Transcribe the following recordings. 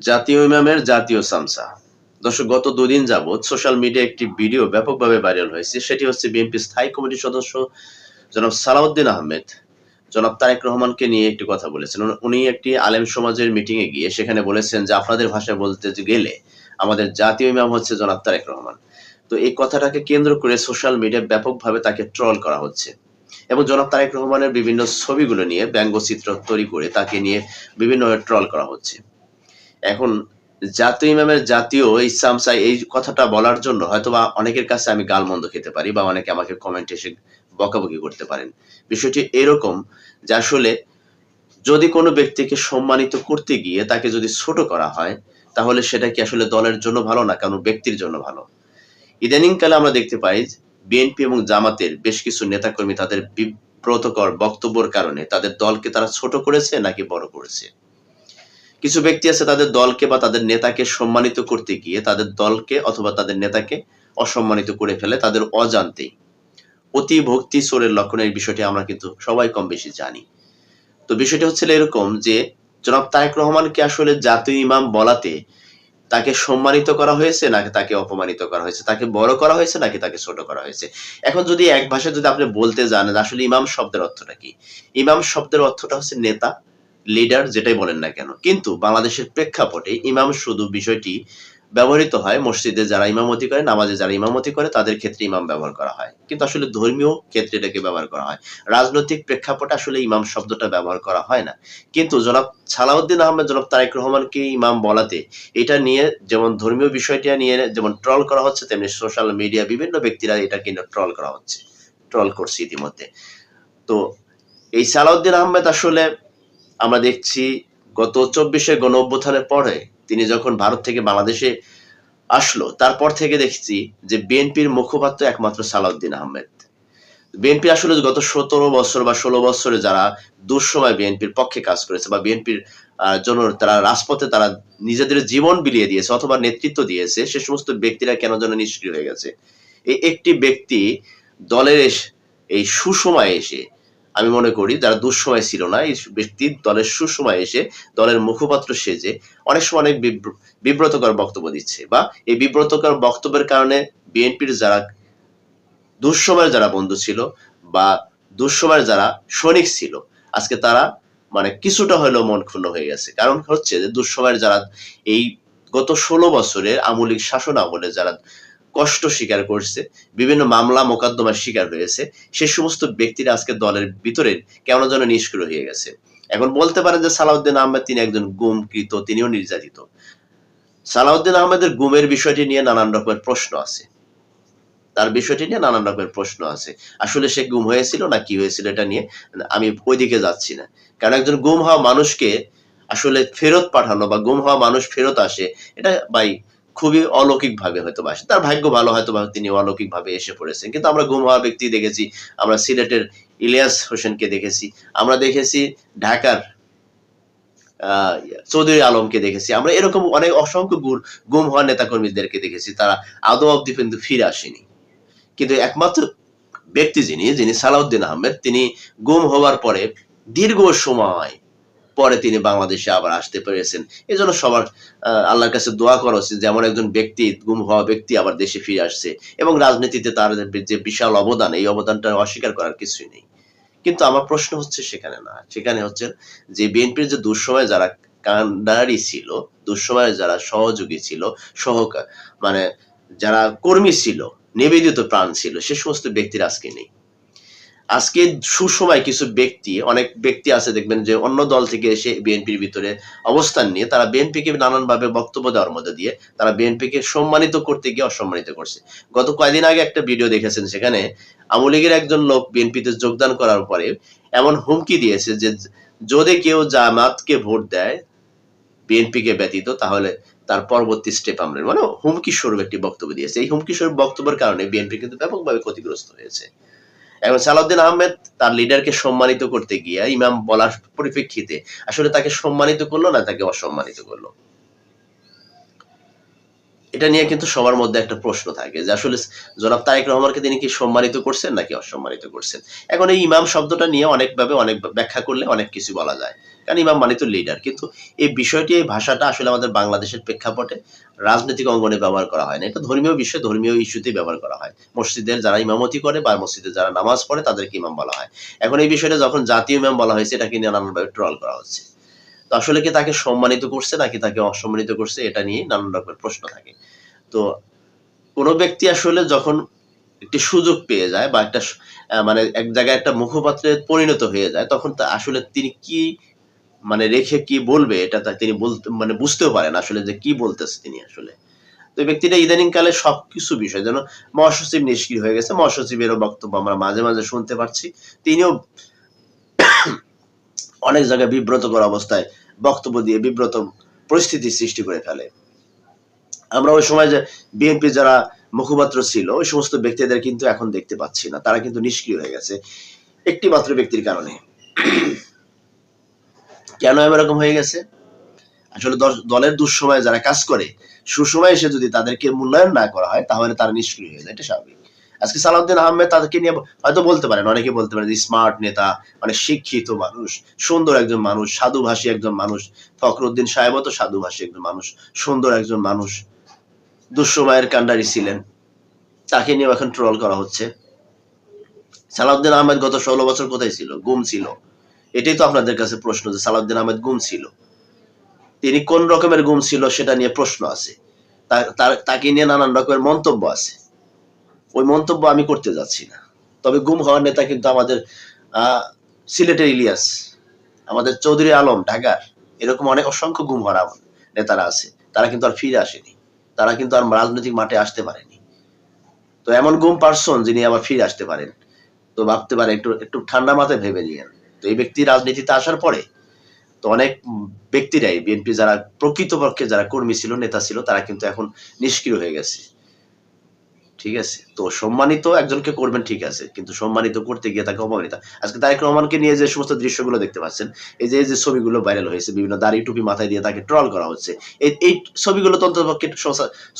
জাতীয় ইমামের জাতীয় সামসা। দর্শক, গত দুদিন যাবৎ সোশ্যাল মিডিয়া একটি ভিডিও ব্যাপকভাবে ভাইরাল হয়েছে। সেটি হচ্ছে বিএনপি স্থায়ী কমিটির সদস্য জনাব সালাউদ্দিন আহমেদ। জনাব তারেক রহমানকে নিয়ে একটি কথা বলেছেন। উনি- একটি আলেম সমাজের মিটিং এ গিয়ে সেখানে বলেছেন যে, আপনাদের ভাষায় বলতে গেলে আমাদের জাতীয় ইমাম হচ্ছে জনাব তারেক রহমান। তো এই কথাটাকে কেন্দ্র করে সোশ্যাল মিডিয়া ব্যাপকভাবে তাকে ট্রল করা হচ্ছে। এবং জনাব তারেক রহমানের বিভিন্ন ছবিগুলো নিয়ে ব্যঙ্গচিত্র তৈরি করে তাকে নিয়ে বিভিন্নভাবে ট্রল করা হচ্ছে। এখন জাতীয় ইমামের জাতীয় এই সামসাই এই কথাটা বলার জন্য হয়তো বা অনেকের কাছে আমি গালমন্দ খেতে পারি বা অনেকে আমাকে কমেন্ট এসে বকাবকি করতে পারেন। বিষয়টি এরকম যে আসলে যদি কোনো ব্যক্তিকে সম্মানিত করতে গিয়ে তাকে যদি ছোট করা হয়, তাহলে সেটা কি আসলে দলের জন্য ভালো না কারণ ব্যক্তির জন্য ভালো? ইদানিং কালে আমরা দেখতে পাই বিএনপি এবং জামাতের বেশ কিছু নেতাকর্মী তাদের বিব্রতকর বক্তব্যের কারণে তাদের দলকে তারা ছোট করেছে নাকি বড় করেছে? কিছু ব্যক্তি আছে তাদের দলকে বা তাদের নেতাকে সম্মানিত করতে গিয়ে তাদের দলকে অথবা তাদের নেতাকে অসম্মানিত করে ফেলে, তাদের অজান্তেই অতি ভক্তি চোরের লক্ষণের বিষয়টি আমরা কিন্তু সবাই কম বেশি জানি। তো বিষয়টি হচ্ছে এরকম যে, জনাব তারেক রহমানকে আসলে জাতীয় ইমাম বলাতে তাকে সম্মানিত করা হয়েছে নাকি তাকে অপমানিত করা হয়েছে? তাকে বড় করা হয়েছে নাকি তাকে ছোট করা হয়েছে? এখন যদি এক ভাষায় যদি আপনি বলতে যান আসলে ইমাম শব্দের অর্থটা কি? ইমাম শব্দের অর্থটা হচ্ছে নেতা লিডার যেটাই বলেন না কেন। কিন্তু বাংলাদেশের প্রেক্ষাপটে ইমাম শুধু বিষয়টি ব্যবহৃত হয় মসজিদে যারা ইমামতি করে, নামাজে যারা ইমামতি করে, তাদের ক্ষেত্রে ইমাম ব্যবহার করা হয়। কিন্তু আসলে ধর্মীয় ক্ষেত্রে এটাকে ব্যবহার করা হয়। রাজনৈতিক প্রেক্ষাপটে আসলে ইমাম শব্দটা ব্যবহার করা হয় না। কিন্তু জনাব সালাউদ্দিন আহমেদ, জনাব তারেক রহমানকে ইমাম বলাতে এটা নিয়ে যেমন ধর্মীয় বিষয়টা নিয়ে যেমন ট্রল করা হচ্ছে, তেমনি সোশ্যাল মিডিয়া বিভিন্ন ব্যক্তিরা এটাকে ট্রল করা হচ্ছে। ট্রল করছে ইতিমধ্যে। তো এই সালাউদ্দিন আহমেদ আসলে আমরা দেখছি গত চব্বিশে গণ অভ্যুত্থানের পরে তিনি যখন ভারত থেকে বাংলাদেশে আসলো, তারপর থেকে দেখছি যে বিএনপির মুখপাত্র একমাত্র সালাউদ্দিন আহমেদ। বিএনপি আসলে গত সতেরো বছর বা ষোলো বছরে যারা দুঃসময় বিএনপির পক্ষে কাজ করেছে বা বিএনপির জন্য তারা রাজপথে তারা নিজেদের জীবন বিলিয়ে দিয়েছে অথবা নেতৃত্ব দিয়েছে, সে সমস্ত ব্যক্তিরা কেন যেন নিষ্ক্রিয় হয়ে গেছে। এই একটি ব্যক্তি দলের এই সুসময়ে এসে আমি মনে করি যারা দুঃসময় ছিল না, এই ব্যক্তি দলের সুসময় এসে দলের মুখপাত্র সেজে অনেক সময় অনেক বিব্রতকর বক্তব্য দিচ্ছে বা এই বিব্রতকর বক্তব্যের কারণে বিএনপির যারা দুঃসময়ের যারা বন্ধু ছিল বা দুঃসময়ের যারা সৈনিক ছিল, আজকে তারা মানে কিছুটা হলেও মন ক্ষুণ্ণ হয়ে গেছে। কারণ হচ্ছে যে দুঃসময়ের যারা এই গত ষোলো বছরের আমলিক শাসন আমলে যারা কষ্ট স্বীকার করছে, বিভিন্ন মামলা মোকদ্দমার শিকার হয়েছে, সে সমস্ত ব্যক্তিরা আজকে দলের ভিতরে কেমন যেন নিষ্ক্রিয় হয়ে গেছে। এখন বলতে পারেন যে সালাউদ্দিন আহমেদ তিনি একজন গুমকৃত, তিনিও নির্যাতিত। সালাউদ্দিন আহমেদের গুমের বিষয়টি নিয়ে নানান রকমের প্রশ্ন আছে। তার বিষয়টি নিয়ে নানান রকমের প্রশ্ন আছে। আসলে সে গুম হয়েছিল না কি হয়েছিল এটা নিয়ে আমি ওইদিকে যাচ্ছি না। কারণ একজন গুম হওয়া মানুষকে আসলে ফেরত পাঠানো বা গুম হওয়া মানুষ ফেরত আসে, এটা ভাই খুবই অলৌকিক ভাবে হয়তো আসে। তার ভাগ্য ভালো হয়তো তিনি অলৌকিক ভাবে এসে পড়েছেন কিন্তু আমরা গুম হওয়া ব্যক্তি দেখেছি, আমরা সিলেটের ইলিয়াস হোসেনকে দেখেছি, আমরা দেখেছি ঢাকার চৌধুরী আলমকে দেখেছি, আমরা এরকম অনেক অসংখ্য গুর- গুম হওয়া নেতাকর্মীদেরকে দেখেছি, তারা আদৌ অব্দি কিন্তু ফিরে আসেনি কিন্তু একমাত্র ব্যক্তি যিনি যিনি সালাউদ্দিন আহমেদ, তিনি গুম হওয়ার পরে দীর্ঘ সময় পরে তিনি বাংলাদেশে আবার আসতে পেরেছেন। এই জন্য সবার আল্লাহর কাছে দোয়া করা উচিত যে এমন একজন ব্যক্তি, গুম হওয়া ব্যক্তি আবার দেশে ফিরে আসছে এবং রাজনীতিতে তার যে বিশাল অবদান, এই অবদানটা অস্বীকার করার কিছুই নেই। কিন্তু আমার প্রশ্ন হচ্ছে সেখানে না, সেখানে হচ্ছে যে বিএনপির যে দুঃসময় যারা কান্ডারি ছিল, দুঃসময়ে যারা সহযোগী ছিল সহকার মানে যারা কর্মী ছিল, নিবেদিত প্রাণ ছিল, সে সমস্ত ব্যক্তির আজকে নেই। আজকে সুসময় কিছু ব্যক্তি, অনেক ব্যক্তি আছে দেখবেন যে অন্য দল থেকে এসে বিএনপির ভিতরে অবস্থান নিয়ে তারা বিএনপিকে নানানভাবে বক্তব্য দেওয়ার মধ্যে দিয়ে তারা বিএনপিকে সম্মানিত করতে গিয়ে অসম্মানিত করছে। গত কয়েকদিন আগে একটা ভিডিও দেখেছেন সেখানে আওয়ামী লীগের একজন লোক বিএনপিতে যোগদান করার পরে এমন হুমকি দিয়েছে যে যদি কেউ জামাতকে ভোট দেয়, বিএনপিকে ব্যতীত, তাহলে তার পরবর্তী স্টেপ আমরা মানে হুমকি স্বরূপ একটি বক্তব্য দিয়েছে। এই হুমকি স্বরূপ বক্তব্যের কারণে বিএনপি কিন্তু ব্যাপকভাবে ক্ষতিগ্রস্ত হয়েছে। এখন সালাউদ্দিন আহমেদ তার লিডারকে সম্মানিত করতে গিয়ে ইমাম বলার পরিপ্রেক্ষিতে আসলে তাকে সম্মানিত করল না তাকে অসম্মানিত করল? এটা নিয়ে কিন্তু সবার মধ্যে একটা প্রশ্ন থাকে যে আসলে জনাব তারেক রহমানকে তিনি কি সম্মানিত করছেন নাকি অসম্মানিত করছেন? এখন এই ইমাম শব্দটা নিয়ে অনেকভাবে অনেক ব্যাখ্যা করলে অনেক কিছু বলা যায়। কারণ ইমাম মানে তো লিডার কিন্তু এই বিষয়টি, এই ভাষাটা আসলে আমাদের বাংলাদেশের প্রেক্ষাপটে রাজনৈতিক অঙ্গনে ব্যবহার করা হয় না। এটা ধর্মীয় বিষয়, ধর্মীয় ইস্যুতেই ব্যবহার করা হয়। মসজিদের যারা ইমামতি করে বা মসজিদে যারা নামাজ পড়ে তাদেরকে ইমাম বলা হয়। এখন এই বিষয়টা যখন জাতীয় ইমাম বলা হয়েছে, এটাকে নিয়ে নানানভাবে ট্রল করা হচ্ছে। তো আসলে কি তাকে সম্মানিত করছে নাকি তাকে অসম্মানিত করছে এটা নিয়ে নানান রকমের প্রশ্ন থাকে। তো কোনো ব্যক্তি আসলে যখন একটি সুযোগ পেয়ে যায় বা একটা মানে এক জায়গায় একটা মুখপাত্রে পরিণত হয়ে যায়, তখন তা আসলে তিনি কি মানে রেখে কি বলবে এটা তিনি বলতে মানে বুঝতেও পারেন আসলে যে কি বলতেছে তিনি আসলে। তো ব্যক্তিটা ইদানিং কালে সবকিছু বিষয় যেন মহাসচিব নিষ্ক্রিয় হয়ে গেছে, মহাসচিবেরও বক্তব্য আমরা মাঝে মাঝে শুনতে পাচ্ছি। তিনিও অনেক জায়গায় বিব্রতকর অবস্থায় বক্তব্য দিয়ে বিব্রত পরিস্থিতি সৃষ্টি করে ফেলে। আমরা ওই সময় যে বিএনপি যারা মুখপাত্র ছিল, ওই সমস্ত ব্যক্তিদের কিন্তু এখন দেখতে পাচ্ছি না। তারা কিন্তু নিষ্ক্রিয় হয়ে গেছে একটি মাত্র ব্যক্তির কারণে। কেন এরকম হয়ে গেছে? আসলে দল- দলের দুঃসময়ে যারা কাজ করে, সুসময়ে এসে যদি তাদেরকে মূল্যায়ন না করা হয়, তাহলে তারা নিষ্ক্রিয় হয়ে যায়। এটা স্বাভাবিক। আজকে সালাউদ্দিন আহমেদ তাদেরকে নিয়ে হয়তো বলতে পারেন, অনেকে বলতে পারেন স্মার্ট নেতা মানে শিক্ষিত মানুষ, সুন্দর একজন মানুষ, সাধুভাষী একজন মানুষ, ফখরুদ্দিন সাহেবও তো সাধুভাষী একজন মানুষ, সুন্দর একজন মানুষ দুঃসময়ের কান্ডারি ছিলেন, তাকে নিয়ে এখন ট্রল করা হচ্ছে। সালাউদ্দিন আহমেদ গত ষোলো বছর কোথায় ছিল? গুম ছিল। এটাই তো আপনাদের কাছে প্রশ্ন যে সালাউদ্দিন আহমেদ গুম ছিল। তিনি কোন রকমের গুম ছিল সেটা নিয়ে প্রশ্ন আছে। তাকে নিয়ে নানান রকমের মন্তব্য আছে। ওই মন্তব্য আমি করতে যাচ্ছি না। তবে গুম হওয়ার নেতা কিন্তু আমাদের সিলেটের ইলিয়াস, আমাদের চৌধুরী আলম, ঢাকার, এরকম অনেক অসংখ্য গুম হওয়ার নেতারা আছে। তারা কিন্তু আর ফিরে আসেনি। তারা কিন্তু আর রাজনৈতিক মাঠে আসতে পারেনি। তো এমন গুম পার্সন যিনি আবার ফিরে আসতে পারেন, তো ভাবতে পারে একটু একটু ঠান্ডা মাথায় ভেবে নিয়েন। তো এই ব্যক্তি রাজনীতিতে আসার পরে, তো অনেক ব্যক্তিরাই, বিএনপি যারা প্রকৃতপক্ষে যারা কর্মী ছিল, নেতা ছিল, তারা কিন্তু এখন নিষ্ক্রিয় হয়ে গেছে। ঠিক আছে? তো সম্মানিত একজনকে করবেন ঠিক আছে, কিন্তু সম্মানিত করতে গিয়ে তাকে অবমানিত আজকে তারেক রহমানকে নিয়ে যে সমস্ত দৃশ্যগুলো দেখতে পাচ্ছেন, এই যে এই যে ছবিগুলো ভাইরাল হয়েছে, বিভিন্ন দাড়ি টুপি মাথায় দিয়ে তাকে ট্রল করা হচ্ছে, এই এই ছবিগুলো তো অন্ততপক্ষে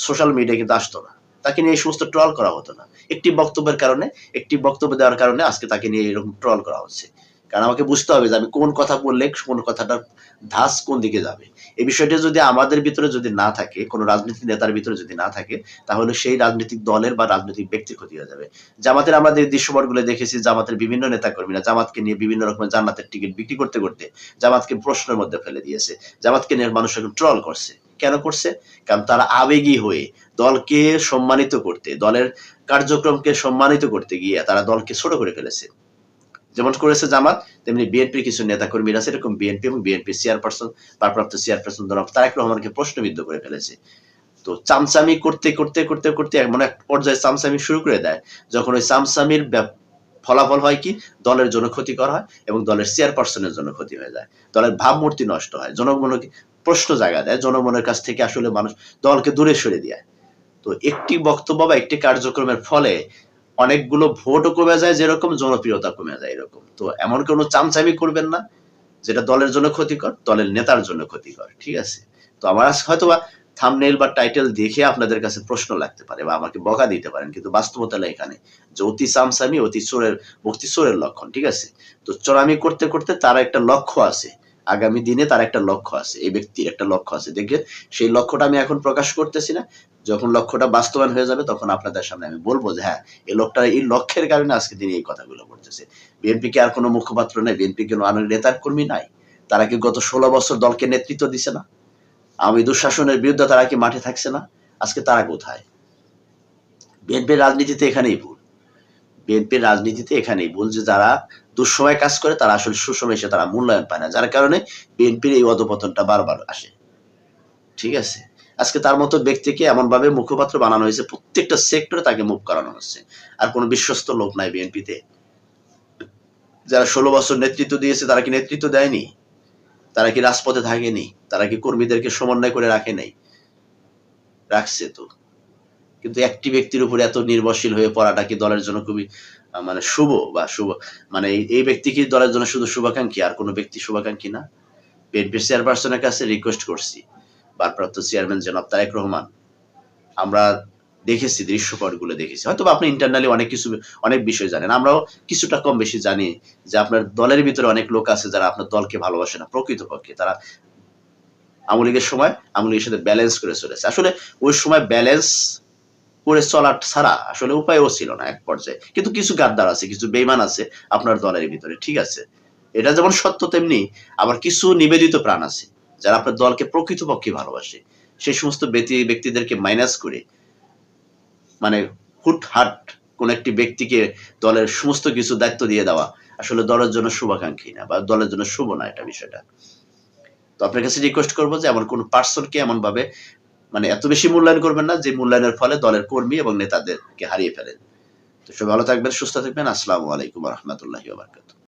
সোশ্যাল মিডিয়ায় কিন্তু আসতো না। তাকে নিয়ে এই সমস্ত ট্রল করা হতো না। একটি বক্তব্যের কারণে, একটি বক্তব্য দেওয়ার কারণে আজকে তাকে নিয়ে এরকম ট্রল করা হচ্ছে। কারণ আমাকে বুঝতে হবে যে আমি কোন কথা বললে কোন কথাটার ধাস কোন দিকে যাবে। এই বিষয়টা যদি আমাদের ভিতরে যদি না থাকে, কোনো রাজনীতি নেতার ভিতরে যদি না থাকে, তাহলে সেই রাজনৈতিক দলের বা রাজনৈতিক ব্যক্তির ক্ষতি হয়ে যাবে। জামাতের আমাদের দৃশ্যপটগুলো দেখেছি, জামাতের বিভিন্ন নেতা কর্মীরা জামাতকে নিয়ে বিভিন্ন রকমের জান্নাতের টিকিট বিক্রি করতে করতে জামাতকে প্রশ্নের মধ্যে ফেলে দিয়েছে। জামাতকে নিয়ে মানুষ এখন ট্রল করছে। কেন করছে? কারণ তারা আবেগী হয়ে দলকে সম্মানিত করতে, দলের কার্যক্রমকে সম্মানিত করতে গিয়ে তারা দলকে ছোট করে ফেলেছে। যেমন করেছে জামাত, তেমনি বিএনপির কিছু নেতা কর্মীরা আছে, এরকম বিএনপি এবং বিএনপি চেয়ারপারসন ভারপ্রাপ্ত চেয়ারপারসন জনাব তারেক রহমানকে প্রশ্নবিদ্ধ করে ফেলেছে। তো চামচামি করতে করতে করতে করতে এমন এক পর্যায়ে চামচামি শুরু করে দেয়, যখন ওই চামচামির ফলাফল হয় কি? দলের জন্য ক্ষতিকর হয় এবং দলের চেয়ারপারসনের জন্য ক্ষতি হয়ে যায়। দলের ভাবমূর্তি নষ্ট হয়, জনগণকে প্রশ্ন জায়গা দেয়, জনগণের কাছ থেকে আসলে মানুষ দলকে দূরে সরে দেয়। তো একটি বক্তব্য বা একটি কার্যক্রমের ফলে অনেকগুলো ভোটও কমে যায়, যেরকম জনপ্রিয়তা কমে যায় এরকম। তো এমন কোনো চামচামি করবেন না, যেটা দলের জন্য ক্ষতিকর, দলের নেতার জন্য ক্ষতিকর, ঠিক আছে? তো আমার হয়তো থামনেল বা টাইটেল দেখে আপনাদের কাছে প্রশ্ন লাগতে পারে বা আমাকে বকা দিতে পারেন, কিন্তু বাস্তবতা এখানে যে অতি চামচামি, অতি চোরের ভক্তি চোরের লক্ষণ, ঠিক আছে? তো চোরামি করতে করতে তার একটা লক্ষ্য আছে। আগামী দিনে তার একটা লক্ষ্য আছে, এই ব্যক্তির একটা লক্ষ্য আছে। দেখে সেই লক্ষ্যটা আমি এখন প্রকাশ করতেছি না যখন লক্ষ্যটা বাস্তবায়ন হয়ে যাবে, তখন আপনাদের সামনে আমি বলব যে হ্যাঁ এই লোকটা এই লক্ষ্যের কারণে আজকে তিনি এই কথাগুলো করতেছে বিএনপি কে আর কোনো মুখপাত্র নেই। বিএনপি কোনো আর নেতার কর্মী নাই। তারা কি গত ষোলো বছর দলকে নেতৃত্ব দিছে না? আমি দুঃশাসনের বিরুদ্ধে তারা কি মাঠে থাকছে না? আজকে তারা কোথায়? বিএনপির রাজনীতিতে এখানেই ভুল। বিএনপির রাজনীতিতে এখানেই ভুল যে, যারা দুঃসময় কাজ করে, তারা আসলে সুসময় এসে তারা মূল্যায়ন পায় না। যার কারণে বিএনপির এই অধপতনটা বারবার আসে। ঠিক আছে? আজকে তার মতো ব্যক্তিকে এমন ভাবে মুখপাত্র বানানো হয়েছে, প্রত্যেকটা সেক্টরে তাকে মুখ করানো হচ্ছে। আর কোনো বিশ্বস্ত লোক নাই বিএনপিতে যারা ষোলো বছর নেতৃত্ব দিয়েছে, তারা কি নেতৃত্ব দেয়নি? তারা কি রাজপথে থাকেনি? তারা কি কর্মীদেরকে সমন্বয় করে রাখে নাই? রাখছে তো। কিন্তু একটি ব্যক্তির উপরে এত নির্ভরশীল হয়ে পড়াটা কি দলের জন্য খুবই মানে শুভ বা শুভ মানে এই- ব্যক্তি কি দলের জন্য শুধু শুভাকাঙ্ক্ষী? আর কোনো ব্যক্তি শুভাকাঙ্ক্ষী না। বিএনপির চেয়ারপারসনের কাছে রিকোয়েস্ট করছি। ভারপ্রাপ্ত চেয়ারম্যান জনাব তারেক রহমান, আমরা দেখেছি, দৃশ্যপটগুলো দেখেছি। হয়তো আপনি ইন্টারনালি অনেক কিছু, অনেক বিষয় জানেন। আমরাও কিছুটা কম বেশি জানি যে আপনার দলের ভিতরে অনেক লোক আছে যারা আপনার দলকে ভালোবাসে না, প্রকৃতপক্ষে। তারা আওয়ামী লীগের সময় আওয়ামী লীগের সাথে ব্যালেন্স করে চলেছে। আসলে ওই সময় ব্যালেন্স করে চলার ছাড়া আসলে উপায়ও ছিল না এক পর্যায়ে। কিন্তু কিছু গাদ্দার আছে, কিছু বেইমান আছে আপনার দলের ভিতরে, ঠিক আছে? এটা যেমন সত্য, তেমনি আবার কিছু নিবেদিত প্রাণ আছে। যারা আপনার দলকে প্রকৃতপক্ষে ভালোবাসে, সেই সমস্ত ব্যক্তি, ব্যক্তিদেরকে মাইনাস করে মানে হুটহাট কোন একটি ব্যক্তিকে দলের সমস্ত কিছু দায়িত্ব দিয়ে দেওয়া, আসলে দলের জন্য শুভাকাঙ্ক্ষী না বা দলের জন্য শুভ না এটা বিষয়টা। তো আপনার কাছে রিকোয়েস্ট করব যে এমন কোন পার্সনকে এমন ভাবে মানে এত বেশি মূল্যায়ন করবেন না, যে মূল্যায়নের ফলে দলের কর্মী এবং নেতাদেরকে হারিয়ে ফেলেন। তো সবাই ভালো থাকবেন, সুস্থ থাকবেন। আসসালামু আলাইকুম রহমতুল্লাহি